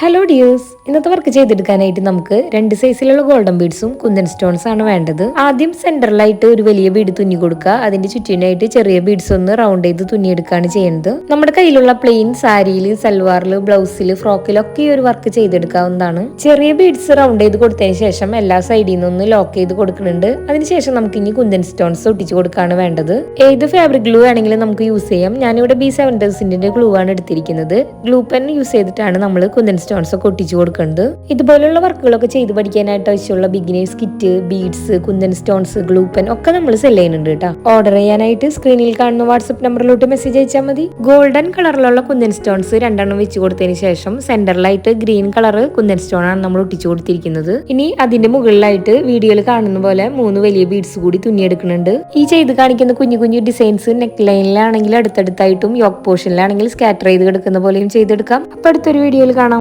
Hello dears ഇന്നത്തെ work ചെയ്തെടുക്കാനായിട്ട് നമുക്ക് രണ്ട് സൈസിലുള്ള ഗോൾഡൻ ബീഡ്സും കുന്തൻ സ്റ്റോൺസ് ആണ് വേണ്ടത്. ആദ്യം സെന്ററിലായിട്ട് ഒരു വലിയ ബീഡ് തുന്നി കൊടുക്കുക. അതിന്റെ ചുറ്റിനായിട്ട് ചെറിയ ബീഡ്സ് ഒന്ന് റൗണ്ട് ചെയ്ത് തുന്നിയെടുക്കുകയാണ് ചെയ്യുന്നത്. നമ്മുടെ കയ്യിലുള്ള പ്ലെയിൻ സാരിയിൽ സൽവാറിൽ ബ്ലൗസിൽ ഫ്രോക്കിലൊക്കെ ഈ ഒരു വർക്ക് ചെയ്തെടുക്കാവുന്നതാണ്. ചെറിയ ബീഡ്സ് റൗണ്ട് ചെയ്ത് കൊടുത്തതിന് ശേഷം എല്ലാ സൈഡിൽ നിന്നൊന്ന് ലോക്ക് ചെയ്ത് കൊടുക്കുന്നുണ്ട്. അതിനുശേഷം നമുക്ക് ഇനി കുന്തൻ സ്റ്റോൺസ് ഒട്ടിച്ച് കൊടുക്കുകയാണ് വേണ്ടത്. ഏത് ഫാബ്രിക് ഗ്ലൂ ആണെങ്കിലും നമുക്ക് യൂസ് ചെയ്യാം. ഞാനിവിടെ ബി സെവൻ തൗസൻഡിന്റെ ഗ്ലൂ ആണ് എടുത്തിരിക്കുന്നത്. ഗ്ലൂ പെൻ യൂസ് ചെയ്തിട്ടാണ് നമ്മൾ കുന്തൻ സ്റ്റോൺസ് ഒക്കെ ഒട്ടിച്ചു കൊടുക്കുന്നത് ഇതുപോലുള്ള വർക്കുകളൊക്കെ ചെയ്ത് പഠിക്കാനായിട്ട് ആവശ്യമുള്ള beginners kit beads kundan stones ഗ്ലൂപ്പൻ pen ഒക്കെ നമ്മൾ സെൽ ചെയ്യുന്നുണ്ട് കേട്ടോ. ഓർഡർ ചെയ്യാനായിട്ട് സ്ക്രീനിൽ കാണുന്ന വാട്സ്ആപ്പ് നമ്പറിലോട്ട് മെസ്സേജ് അയച്ചാൽ മതി. ഗോൾഡൻ കളറിലുള്ള കുന്തൻ സ്റ്റോൺസ് രണ്ടെണ്ണം വെച്ച് കൊടുത്തതിന് ശേഷം സെന്ററിലായിട്ട് ഗ്രീൻ കളർ കുന്തൻ സ്റ്റോൺ ആണ് നമ്മൾ ഒട്ടിച്ചു കൊടുത്തിരിക്കുന്നത്. ഇനി അതിന്റെ മുകളിലായിട്ട് വീഡിയോയിൽ കാണുന്ന പോലെ മൂന്ന് വലിയ ബീഡ്സ് കൂടി തുന്നിയെടുക്കുന്നുണ്ട്. ഈ ചെയ്ത് കാണിക്കുന്ന കുഞ്ഞു കുഞ്ഞു ഡിസൈൻസ് നെക്ക് ലൈനിലാണെങ്കിൽ അടുത്തടുത്തായിട്ടും യോക്ക് പോർഷനിലാണെങ്കിൽ സ്കാറ്റർ ചെയ്ത് കിടക്കുന്ന പോലെയും ചെയ്തെടുക്കാം. അപ്പൊ അടുത്തൊരു വീഡിയോയിൽ കാണാം.